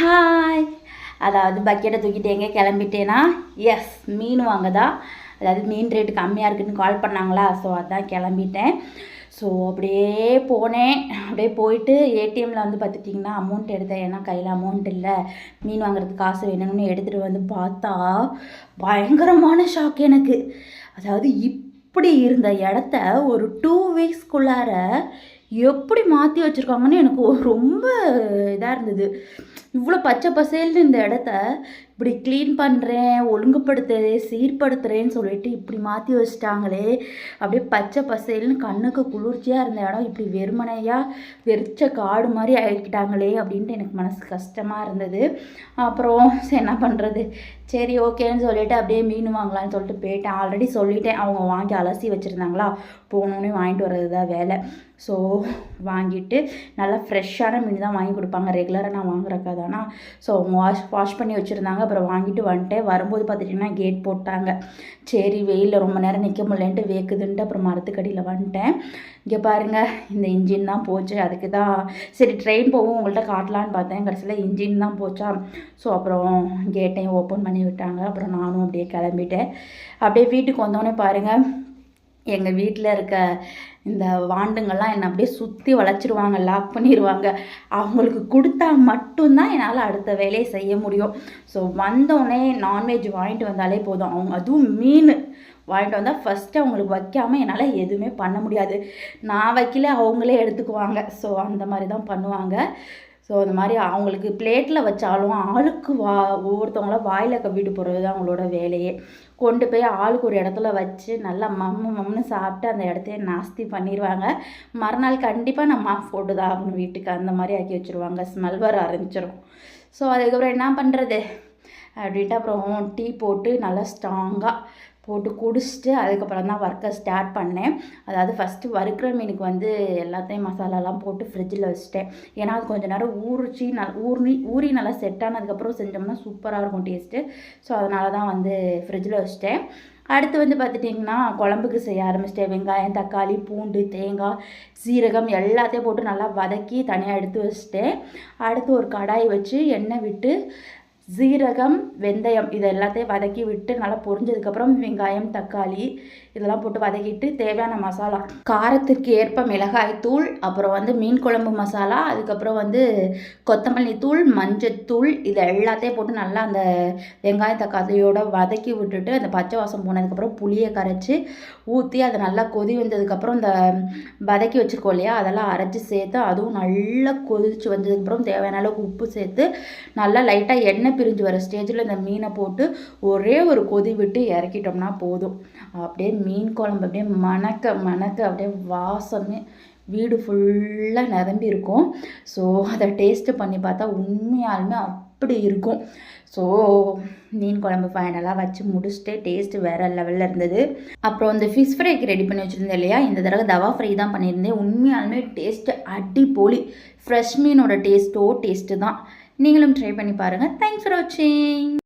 Hi அதாவது பக்கெட்டை தூக்கிட்டு எங்கே கிளம்பிட்டேன்னா எஸ் மீன் வாங்க தான் அதாவது மீன் ரேட்டு கம்மியாக இருக்குதுன்னு கால் பண்ணாங்களா? ஸோ அதான் கிளம்பிட்டேன். ஸோ அப்படியே போனேன். அப்படியே போயிட்டு ஏடிஎம்மில் வந்து பார்த்துட்டிங்கன்னா அமௌண்ட் எடுத்தேன். ஏன்னா கையில் அமௌண்ட் இல்லை. மீன் வாங்குறதுக்கு காசு வேணும்னு எடுத்துகிட்டு வந்து பார்த்தா பயங்கரமான ஷாக் எனக்கு. அதாவது இப்படி இருந்த இடத்த ஒரு டூ வீக்ஸ்க்குள்ளார எப்படி மாற்றி வச்சுருக்காங்கன்னு எனக்கு ரொம்ப இதாக இருந்தது. இவ்வளோ பச்சை பசேல்னு இந்த இடத்த இப்படி க்ளீன் பண்ணுறேன் ஒழுங்குபடுத்துறேன் சீர்படுத்துகிறேன்னு சொல்லிட்டு இப்படி மாற்றி வச்சுட்டாங்களே. அப்படியே பச்சை பசேல்னு கண்ணுக்கு குளிர்ச்சியாக இருந்த இடம் இப்படி வெறுமனையாக வெறிச்ச காடு மாதிரி ஆகிக்கிட்டாங்களே அப்படின்ட்டு எனக்கு மனசு கஷ்டமாக இருந்தது. அப்புறம் சரி என்ன பண்ணுறது சரி ஓகேன்னு சொல்லிட்டு அப்படியே மீன் வாங்கலாம்னு சொல்லிட்டு போயிட்டேன். ஆல்ரெடி சொல்லிட்டேன் அவங்க வாங்கி அலசி வச்சுருந்தாங்களா? போகணுன்னே வாங்கிட்டு வர்றது தான் வேலை. ஸோ வாங்கிட்டு நல்லா ஃப்ரெஷ்ஷான மீன் தான் வாங்கி கொடுப்பாங்க. ரெகுலராக நான் வாங்குறக்கா தானா. ஸோ அவங்க வாஷ் வாஷ் பண்ணி வச்சுருந்தாங்க. அப்புறம் வாங்கிட்டு வந்துட்டேன். வரும்போது பார்த்துட்டிங்கன்னா கேட் போட்டாங்க. சரி வெயிலில் ரொம்ப நேரம் நிற்க முடியலன்ட்டு வேக்குதுன்ட்டு அப்புறம் மரத்துக்கடியில் வந்துட்டேன். இங்கே பாருங்கள் இந்த இன்ஜின் தான் போச்சு. அதுக்கு தான் சரி ட்ரெயின் போகும் உங்கள்கிட்ட காட்டலான்னு பார்த்தேன். கடைசியில் இன்ஜின் தான் போச்சா. ஸோ அப்புறம் கேட்டையும் ஓப்பன் பண்ணி விட்டாங்க. அப்புறம் நானும் அப்படியே கிளம்பிட்டேன். அப்படியே வீட்டுக்கு வந்தோடனே பாருங்கள் எங்கள் வீட்டில் இருக்க இந்த வாண்டுங்கள்லாம் என்னை அப்படியே சுற்றி வளைச்சிருவாங்க லாக் பண்ணிடுவாங்க அவங்களுக்கு கொடுத்தா மட்டும்தான் என்னால் அடுத்த வேலையை செய்ய முடியும். ஸோ வந்தோடனே நான்வெஜ் வாங்கிட்டு வந்தாலே போதும். அவங்க அதுவும் மீன் வாங்கிட்டு வந்தால் ஃபஸ்ட்டு அவங்களுக்கு வைக்காமல் என்னால் எதுவுமே பண்ண முடியாது. நான் வைக்கல அவங்களே எடுத்துக்குவாங்க. ஸோ அந்த மாதிரி தான் பண்ணுவாங்க. ஸோ அந்த மாதிரி அவங்களுக்கு பிளேட்டில் வச்சாலும் ஆளுக்கு வா ஒவ்வொருத்தவங்கள வாயில் கவ்விட்டு போகிறது தான் அவங்களோட வேலையே. கொண்டு போய் ஆளுக்கு ஒரு இடத்துல வச்சு நல்லா மம்மு மம்னு சாப்பிட்டு அந்த இடத்தையே நாஸ்தி பண்ணிடுவாங்க மறுநாள் கண்டிப்பாக நம்ம ஃபோட்டோ போட்டு தான் ஆகணும் வீட்டுக்கு அந்த மாதிரி ஆக்கி வச்சுருவாங்க. ஸ்மெல் வர ஆரம்பிச்சிடும் ஸோ அதுக்கப்புறம் என்ன பண்ணுறது அப்படின்ட்டு அப்புறம் டீ போட்டு நல்லா ஸ்ட்ராங்காக போட்டு குடிச்சிட்டு அதுக்கப்புறம் தான் ஒர்க்கை ஸ்டார்ட் பண்ணேன். அதாவது ஃபஸ்ட்டு வறுக்கிற மீனுக்கு வந்து எல்லாத்தையும் மசாலாலாம் போட்டு ஃப்ரிட்ஜில் வச்சுட்டேன். ஏன்னா அது கொஞ்சம் நேரம் ஊறிச்சி நல் ஊறி ஊறி நல்லா செட் ஆனதுக்கப்புறம் செஞ்சோம்னா சூப்பராக இருக்கும் டேஸ்ட்டு ஸோ அதனால தான் வந்து ஃப்ரிட்ஜில் வச்சுட்டேன். அடுத்து வந்து பார்த்துட்டிங்கன்னா குழம்புக்கு செய்ய ஆரம்பிச்சிட்டேன். வெங்காயம் தக்காளி பூண்டு தேங்காய் சீரகம் எல்லாத்தையும் போட்டு நல்லா வதக்கி தனியாக எடுத்து வச்சுட்டேன். அடுத்து ஒரு கடாய் வச்சு எண்ணெய் விட்டு சீரகம் வெந்தயம் இது எல்லாத்தையும் வதக்கி விட்டு நல்லா பொரிஞ்சதுக்கப்புறம் வெங்காயம் தக்காளி இதெல்லாம் போட்டு வதக்கிட்டு தேவையான மசாலா. காரத்திற்கு ஏற்ப மிளகாய் தூள் அப்புறம் வந்து மீன் குழம்பு மசாலா அதுக்கப்புறம் வந்து கொத்தமல்லி தூள் மஞ்சத்தூள் இது எல்லாத்தையும் போட்டு நல்லா அந்த வெங்காய தக்காளியோட வதக்கி விட்டுட்டு அந்த பச்சை வாசம் போனதுக்கப்புறம் புளியை கரைச்சி ஊற்றி அதை நல்லா கொதி வந்ததுக்கப்புறம் இந்த வதக்கி வச்சுருக்கோம் இல்லையா அதெல்லாம் அரைச்சி சேர்த்து அதுவும் நல்லா கொதிச்சு வந்ததுக்கப்புறம் தேவையான அளவுக்கு உப்பு சேர்த்து நல்லா லைட்டாக எண்ணெய் பிரிஞ்சு வர ஸ்டேஜில் இந்த மீனை போட்டு ஒரே ஒரு கொதி விட்டு இறக்கிட்டோம்னா போதும். அப்படியே மீன் குழம்பு அப்படியே மணக்க மணக்க அப்படியே வாசமே வீடு ஃபுல்லாக நிரம்பி இருக்கும். ஸோ அதை டேஸ்ட்டு பண்ணி பார்த்தா உண்மையாலுமே அப்படி இருக்கும். ஸோ மீன் குழம்பு ஃபைனலாக வச்சு முடிச்சுட்டு டேஸ்ட்டு வேறு லெவலில் இருந்தது. அப்புறம் இந்த ஃபிஷ் ஃப்ரைக்கு ரெடி பண்ணி வச்சுருந்தேன் இல்லையா? இந்த தடவை தவா ஃப்ரை தான் பண்ணியிருந்தேன். உண்மையாலுமே டேஸ்ட்டு அடிப்பொலி. ஃப்ரெஷ் மீனோட டேஸ்ட்டோ டேஸ்ட்டு தான். நீங்களும் ட்ரை பண்ணி பாருங்கள் தேங்க்ஸ் ஃபார் வாட்சிங்